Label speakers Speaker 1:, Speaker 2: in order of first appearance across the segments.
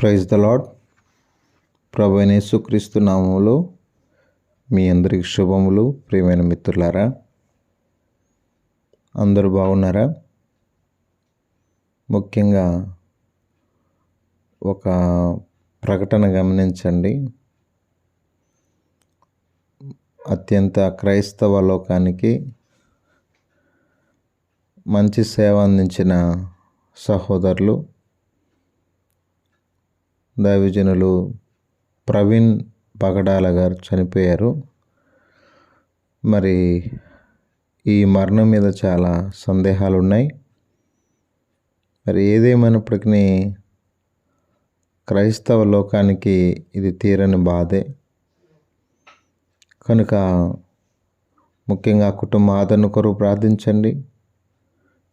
Speaker 1: Praise the lord ప్రభు యేసుక్రీస్తు నామంలో మీ అందరికి శుభములు. ప్రియమైన మిత్రులారా అందరూ బాగున్నారా? ముఖ్యంగా ఒక ప్రకటన గమనించండి. అత్యంత క్రైస్తవ లోకానికి మంచి సేవ అందించిన సహోదరులు దైవజనులు ప్రవీణ్ పగడాల గారు చనిపోయారు. మరి ఈ మరణం మీద చాలా సందేహాలు ఉన్నాయి మరి ఏదేమైనప్పటికీ క్రైస్తవ లోకానికి ఇది తీరని బాధే. కనుక ముఖ్యంగా కుటుంబ ఆదరణ కొరకు ప్రార్థించండి.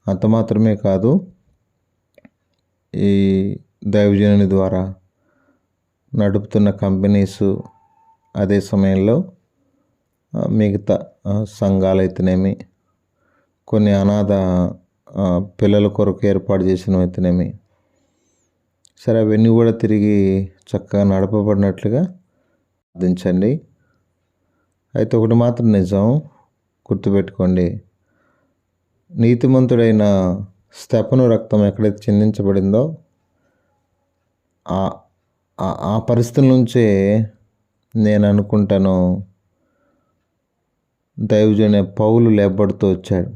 Speaker 1: అంత మాత్రమే కాదు ఈ దైవజనుని ద్వారా నడుపుతున్న కంపెనీస్ అదే సమయంలో మిగతా సంఘాలు సంఘాలైతేనేమి కొన్ని అనాథ పిల్లల కొరకు ఏర్పాటు చేసినవి అయితేనేమి సరే అవన్నీ కూడా తిరిగి చక్కగా నడపబడినట్లుగా దించండి అయితే ఒకటి మాత్రం నిజం గుర్తుపెట్టుకోండి. నీతిమంతుడైన స్తెపను రక్తం ఎక్కడైతే చిందించబడిందో ఆ- ఆ- పరిస్థితుల నుంచే నేను అనుకుంటాను దైవజనే పౌలు లేబడుతూ వచ్చాడు.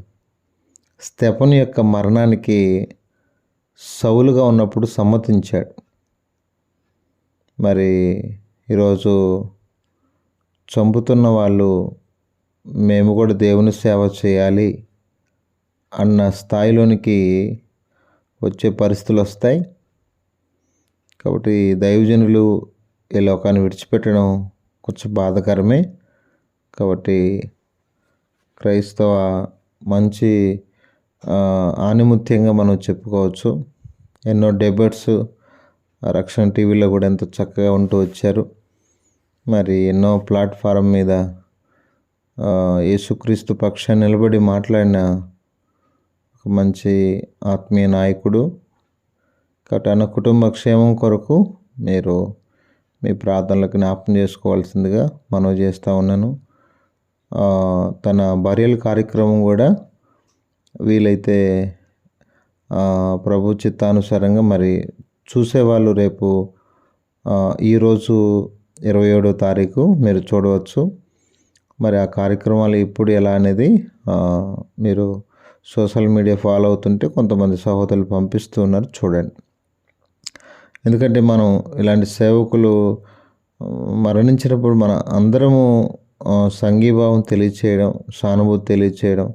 Speaker 1: స్తెపను యొక్క మరణానికి సౌలుగా ఉన్నప్పుడు సమ్మతించాడు. మరి ఈరోజు చంపుతున్న వాళ్ళు మేము కూడా దేవుని సేవ చేయాలి అన్న స్థాయిలోనికి వచ్చే పరిస్థితులు వస్తాయి. కాబట్టి దైవజనులు ఈ లోకాన్ని విడిచిపెట్టడం కొంచెం బాధకరమే. కాబట్టి క్రైస్తవ మంచి ఆనిముత్యంగా మనం చెప్పుకోవచ్చు. ఎన్నో డెబెట్స్ రక్షణ టీవీలో కూడా ఎంతో చక్కగా ఉంటూ వచ్చారు. మరి ఎన్నో ప్లాట్ఫారం మీద యేసుక్రీస్తు పక్షాన్ని నిలబడి మాట్లాడిన ఒక మంచి ఆత్మీయ నాయకుడు కాబట్టి అన్న కుటుంబ క్షేమం కొరకు మీరు మీ ప్రార్థనలకు జ్ఞాపం చేసుకోవాల్సిందిగా మనవి చేస్తూ ఉన్నాను. తన భార్యల కార్యక్రమం కూడా వీలైతే ప్రభు చిత్తానుసారంగా మరి చూసేవాళ్ళు రేపు ఈరోజు ఇరవై ఏడో తారీఖు మీరు చూడవచ్చు. మరి ఆ కార్యక్రమాలు ఇప్పుడు ఎలా అనేది మీరు సోషల్ మీడియా ఫాలో అవుతుంటే కొంతమంది సహోదరులు పంపిస్తూ ఉన్నారు. చూడండి. ఎందుకంటే మనం ఇలాంటి సేవకులు మరణించినప్పుడు మన అందరము సంఘీభావం తెలియచేయడం సానుభూతి తెలియచేయడం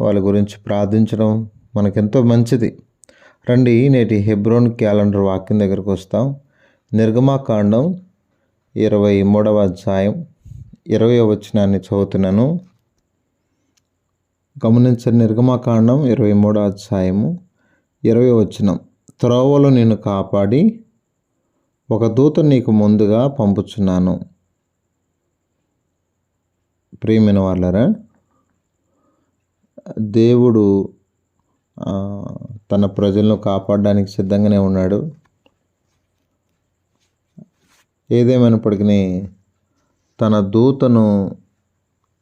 Speaker 1: వాళ్ళ గురించి ప్రార్థించడం మనకెంతో మంచిది. రండి నేటి హెబ్రోన్ క్యాలెండర్ వాక్యం దగ్గరకు వస్తాం. నిర్గమాకాండం ఇరవై మూడవ అధ్యాయం ఇరవై వచనాన్ని చదువుతున్నాను. గమనించండి నిర్గమాకాండం ఇరవై మూడవ అధ్యాయము ఇరవై వచనం. త్రోవలో నిన్ను కాపాడి ఒక దూత నీకు ముందుగా పంపుచున్నాను. ప్రియమైన వాళ్ళరా దేవుడు తన ప్రజలను కాపాడడానికి సిద్ధంగానే ఉన్నాడు. ఏదేమైనప్పటికీ తన దూతను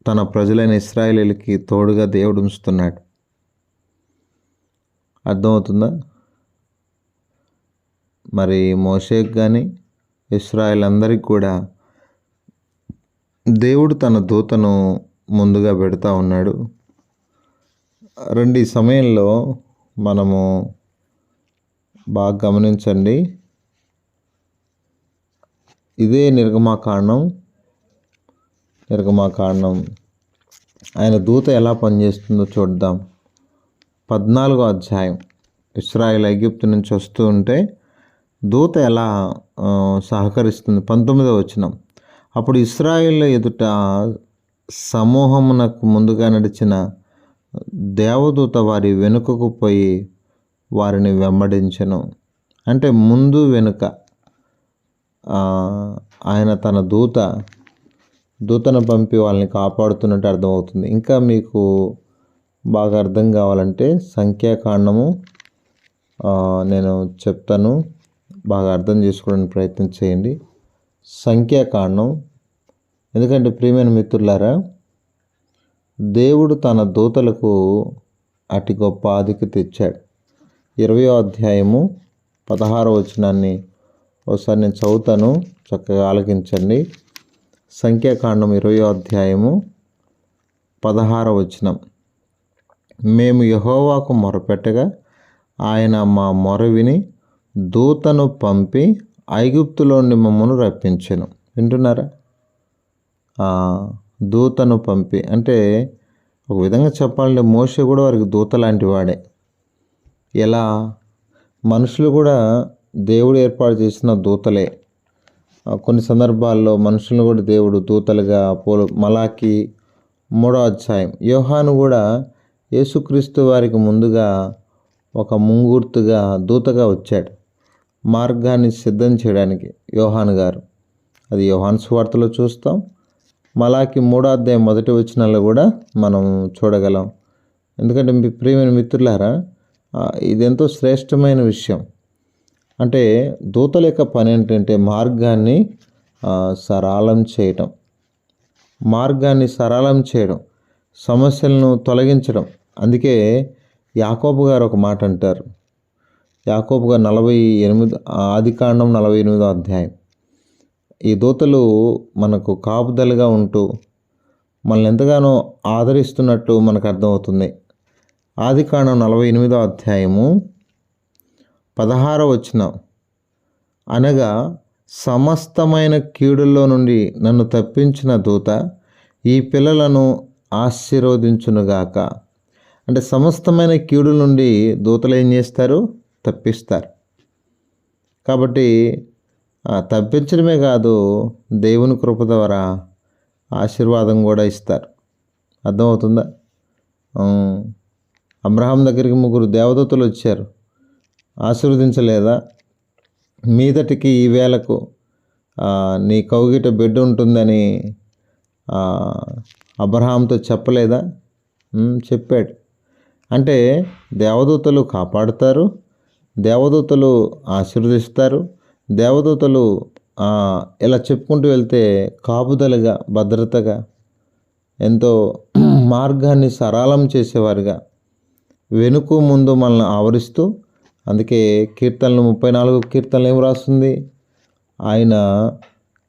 Speaker 1: తన ప్రజలైన ఇస్రాయేలీలకి తోడుగా దేవుడు ఉంచుతున్నాడు. అర్థమవుతుందా? మరి మోషేక్ కానీ ఇస్రాయల్ అందరికి కూడా దేవుడు తన దూతను ముందుగా పెడతా ఉన్నాడు. రెండు సమయంలో మనము బాగా గమనించండి. ఇదే నిర్గమాకాండం. నిర్గమాకాండం. ఆయన దూత ఎలా పనిచేస్తుందో చూద్దాం. పద్నాలుగో అధ్యాయం. ఇస్రాయల్ ఐగిప్తు నుంచి వస్తూ ఉంటే దూత ఎలా సహకరిస్తుంది? పంతొమ్మిదో వచనం. అప్పుడు ఇస్రాయిల్ ఎదుట సమూహమునకు ముందుగా నడిచిన దేవదూత వారి వెనుకకు పోయి వారిని వెంబడించను. అంటే ముందు వెనుక ఆయన తన దూత దూతను పంపి వాళ్ళని కాపాడుతున్నట్టు అర్థమవుతుంది. ఇంకా మీకు బాగా అర్థం కావాలంటే సంఖ్యాకాండము నేను చెప్తాను. బాగా అర్థం చేసుకోవడానికి ప్రయత్నం చేయండి. సంఖ్యాకాండం ఎందుకంటే ప్రియమైన మిత్రులారా దేవుడు తన దూతలకు అతి గొప్ప ఆధిక్యత ఇచ్చాడు. ఇరవయో అధ్యాయము పదహారో వచనాన్ని ఒకసారి నేను చదువుతాను చక్కగా ఆలకించండి. సంఖ్యాకాండం ఇరవయో అధ్యాయము పదహారో వచనం. మేము యహోవాకు మొరపెట్టగా ఆయన మా మొర విని దూతను పంపి ఐగుప్తులో నుండి మమ్మను రప్పించాను. వింటున్నారా? దూతను పంపి. అంటే ఒక విధంగా చెప్పాలంటే మోస కూడా వారికి దూత లాంటి వాడే. ఎలా? మనుషులు కూడా దేవుడు ఏర్పాటు చేసిన దూతలే. కొన్ని సందర్భాల్లో మనుషులను కూడా దేవుడు దూతలుగా పోలు మలాకి మూడో అధ్యాయం. యోహాను కూడా యేసుక్రీస్తు వారికి ముందుగా ఒక ముంగూర్తుగా దూతగా వచ్చాడు. మార్గాన్ని సిద్ధం చేయడానికి యోహాన్ గారు. అది యోహాన్ సువార్తలో చూస్తాం. మలాకి మూడో అధ్యాయం మొదటి వచనాల్లో కూడా మనం చూడగలం. ఎందుకంటే మీ ప్రియమైన మిత్రులారా ఇదెంతో శ్రేష్టమైన విషయం. అంటే దూతల యొక్క పని ఏంటంటే మార్గాన్ని సరళం చేయటం. మార్గాన్ని సరళం చేయడం సమస్యలను తొలగించడం. అందుకే యాకోబు గారు ఒక మాట అంటారు. యాకోబు గారు నలభై ఎనిమిది ఆది కాండం నలభై ఎనిమిదో అధ్యాయం. ఈ దూతలు మనకు కాపుదలుగా ఉంటూ మనల్ని ఎంతగానో ఆదరిస్తున్నట్టు మనకు అర్థమవుతుంది. ఆది కాండం నలభై ఎనిమిదో అధ్యాయము పదహారో వచ్చిన అనగా సమస్తమైన కీడుల్లో నుండి నన్ను తప్పించిన దూత ఈ పిల్లలను ఆశీర్వదించునుగాక. అంటే సమస్తమైన కీడు నుండి దూతలు ఏం చేస్తారు? తప్పిస్తారు. కాబట్టి తప్పించడమే కాదు దేవుని కృప ద్వారా ఆశీర్వాదం కూడా ఇస్తారు. అర్థమవుతుందా? అబ్రహాం దగ్గరికి ముగ్గురు దేవదూతలు వచ్చారు. ఆశీర్వదించలేదా? మీదటికి ఈ వేళకు నీ కౌగిట బిడ్డ ఉంటుందని అబ్రహాంతో చెప్పలేదా? చెప్పాడు. అంటే దేవదూతలు కాపాడుతారు దేవదూతలు ఆశీర్వదిస్తారు. దేవదూతలు ఇలా చెప్పుకుంటూ వెళ్తే కాపుదలుగా భద్రతగా ఎంతో మార్గాన్ని సరళం చేసేవారుగా. వెనుక ముందు మనల్ని ఆవరిస్తూ అందుకే కీర్తనలు ముప్పై నాలుగు కీర్తనలు ఏం రాస్తుంది? ఆయన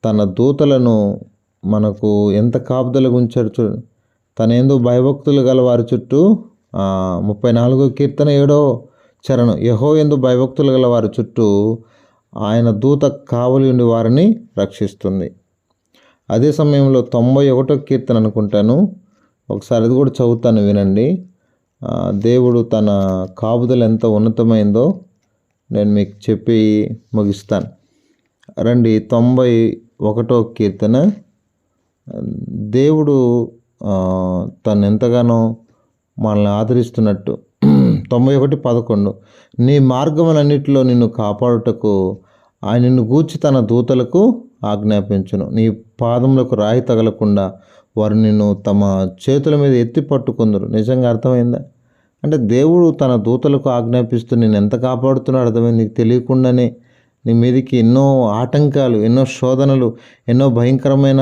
Speaker 1: తన దూతలను మనకు ఎంత కాపుదలుగా ఉంచాడు చూడు తన ఏందో భయభక్తులు గల వారి చుట్టూ ముప్పై నాలుగో కీర్తన ఏడో చరణం. యహో ఎందు భయభక్తులు గల వారి చుట్టూ ఆయన దూత కావలి ఉండి వారిని రక్షిస్తుంది. అదే సమయంలో తొంభై ఒకటో కీర్తన అనుకుంటాను. ఒకసారి అది కూడా చదువుతాను వినండి. దేవుడు తన కాపుదల ఎంత ఉన్నతమైందో నేను మీకు చెప్పి ముగిస్తాను. రండి తొంభై ఒకటో కీర్తన. దేవుడు తను ఎంతగానో మనల్ని ఆదరిస్తున్నట్టు తొంభై ఒకటి పదకొండు. నీ మార్గములన్నిటిలో నిన్ను కాపాడుటకు ఆయనను గూర్చి తన దూతలకు ఆజ్ఞాపించును. నీ పాదములకు రాయి తగలకుండా వారు నిన్ను తమ చేతుల మీద ఎత్తి పట్టుకుందరు. నిజంగా అర్థమైందా? అంటే దేవుడు తన దూతలకు ఆజ్ఞాపిస్తూ నేను ఎంత కాపాడుతున్నాడు అర్థమైంది. నీకు తెలియకుండానే నీ మీదకి ఎన్నో ఆటంకాలు ఎన్నో శోధనలు ఎన్నో భయంకరమైన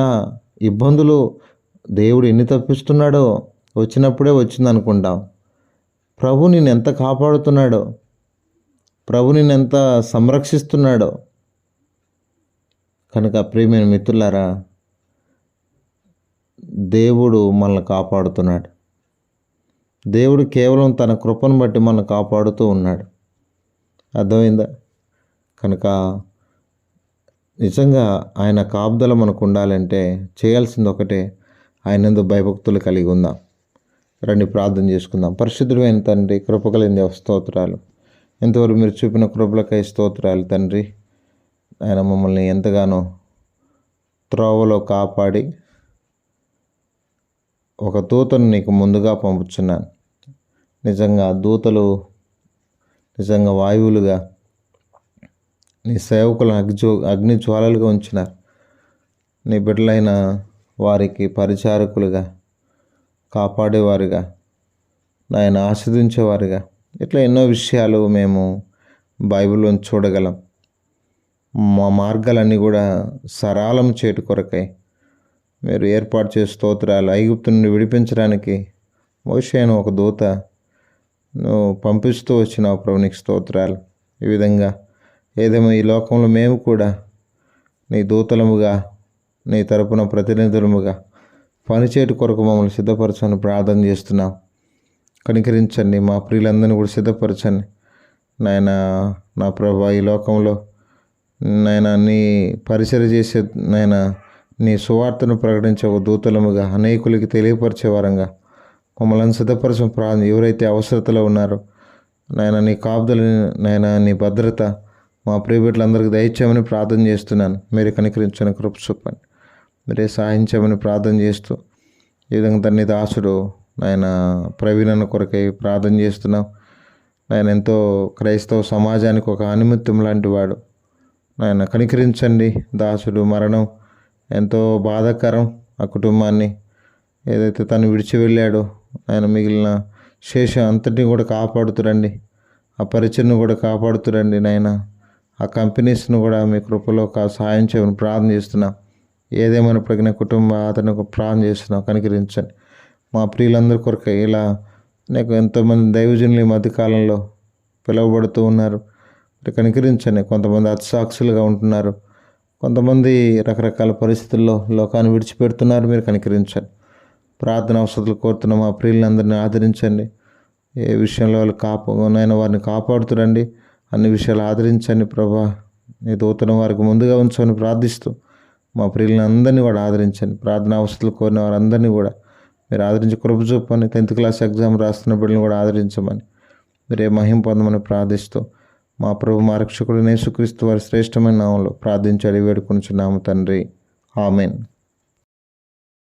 Speaker 1: ఇబ్బందులు దేవుడు ఎన్ని తప్పిస్తున్నాడో వచ్చినప్పుడే వచ్చింది అనుకుంటాం ప్రభు నిన్ను ఎంత కాపాడుతున్నాడో? ప్రభు నిన్ను ఎంత సంరక్షిస్తున్నాడో? కనుక ప్రియమైన మిత్రులారా దేవుడు మనల్ని కాపాడుతున్నాడు. దేవుడు కేవలం తన కృపను బట్టి మనల్ని కాపాడుతూ ఉన్నాడు. అర్థమైందా? కనుక నిజంగా ఆయన కాపుదల మనకు ఉండాలంటే చేయాల్సింది ఒకటే ఆయనందు భయభక్తులు కలిగి ఉందాం. రండి ప్రార్థన చేసుకుందాం. పరిశుద్ధుడైన తండ్రి కృపకలింది స్తోత్రాలు. ఎంతవరకు మీరు చూపిన కృపలకై స్తోత్రాలు తండ్రి. ఆయన మమ్మల్ని ఎంతగానో త్రోవలో కాపాడి ఒక దూతను నీకు ముందుగా పంపుచున్నాను. నిజంగా దూతలు నిజంగా వాయువులుగా నీ సేవకులను అగ్జో అగ్ని జ్వాలలుగా ఉంచినారు. నీ బిడ్డలైన వారికి పరిచారకులుగా కాపాడేవారుగా. నాయన ఆస్వాదించేవారుగా. ఇట్లా ఎన్నో విషయాలు మేము బైబిల్లో చూడగలం. మా మార్గాలన్నీ కూడా సరళం చేటు కొరకై మీరు ఏర్పాటు చేసే స్తోత్రాలు ఐగుప్తు నుండి విడిపించడానికి మోషేను ఒక దూత నువ్వు పంపిస్తూ వచ్చినావు ప్రభు స్తోత్రాలు. ఈ విధంగా ఏదేమో ఈ లోకంలో మేము కూడా నీ దూతలముగా నీ తరపున ప్రతినిధులముగా పనిచేటు కొరకు మమ్మల్ని సిద్ధపరచని ప్రార్థన చేస్తున్నాం. కనికరించండి మా ప్రియులందరినీ కూడా సిద్ధపరచండి. నాయన నా ప్రభా ఈ లోకంలో నాయన నీ పరిచయ చేసే నాయన నీ సువార్తను ప్రకటించే ఒక దూతలముగా అనేకులకి తెలియపరిచే వారంగా మమ్మల్ని సిద్ధపరచం ప్రార్థన ఎవరైతే అవసరతలో ఉన్నారో నాయన నీ కాపుదల నాయన నీ భద్రత మా ప్రియబిడ్డలందరికీ దయచేయమని ప్రార్థన చేస్తున్నాను. మీరు కనికరించిన కృప చూపండి. మీరే సాయించమని ప్రార్థన చేస్తూ ఈ విధంగా తన్ని దాసుడు నాయన ప్రవీణన కొరకై ప్రార్థన చేస్తున్నాం. ఆయన ఎంతో క్రైస్తవ సమాజానికి ఒక ఆనిమిత్యం లాంటి వాడు. ఆయన కనికరించండి దాసుడు మరణం ఎంతో బాధాకరం ఆ కుటుంబాన్ని. ఏదైతే తను విడిచి వెళ్ళాడో ఆయన మిగిలిన శేషం అంతటిని కూడా కాపాడుతురండి. ఆ పరిచయను కూడా కాపాడుతురండి నాయన. ఆ కంపెనీస్ను కూడా మీ కృపలో సహాయం చేయమని ప్రార్థన చేస్తున్నాం. ఏదేమైనప్పటికీ నా కుటుంబ అతను ఒక ప్రాణం చేస్తున్నావు కనికరించండి మా ప్రియులందరి కొరకు ఇలా నాకు ఎంతోమంది దైవజనులు ఈ మధ్యకాలంలో పిలువబడుతూ ఉన్నారు. మరి కనికరించండి కొంతమంది అత్సాక్షులుగా ఉంటున్నారు. కొంతమంది రకరకాల పరిస్థితుల్లో లోకాన్ని విడిచిపెడుతున్నారు మీరు కనికరించండి ప్రార్థన అవసరాలు కోరుతున్న మా ప్రియులందరినీ ఆదరించండి. ఏ విషయంలో వాళ్ళు కాపానైనా వారిని కాపాడుతురండి. అన్ని విషయాలు ఆదరించండి ప్రభా. నీ దూతను వారికి ముందుగా ఉంచమని ప్రార్థిస్తూ మా ప్రియులను అందరినీ కూడా ఆదరించండి. ప్రార్థన అవసరాలు కోరిన వారందరినీ కూడా మీరు ఆదరించి కృప చూపని టెన్త్ క్లాస్ ఎగ్జామ్ రాస్తున్న బిడ్డలను కూడా ఆదరించమని మీరే మహిం పొందమని ప్రార్థిస్తూ మా ప్రభు మా రక్షకుడు నేసుక్రీస్తు వారి శ్రేష్టమైన నామంలో ప్రార్థించాడు వేడుకొనిచున్నాము తండ్రి. ఆమెన్.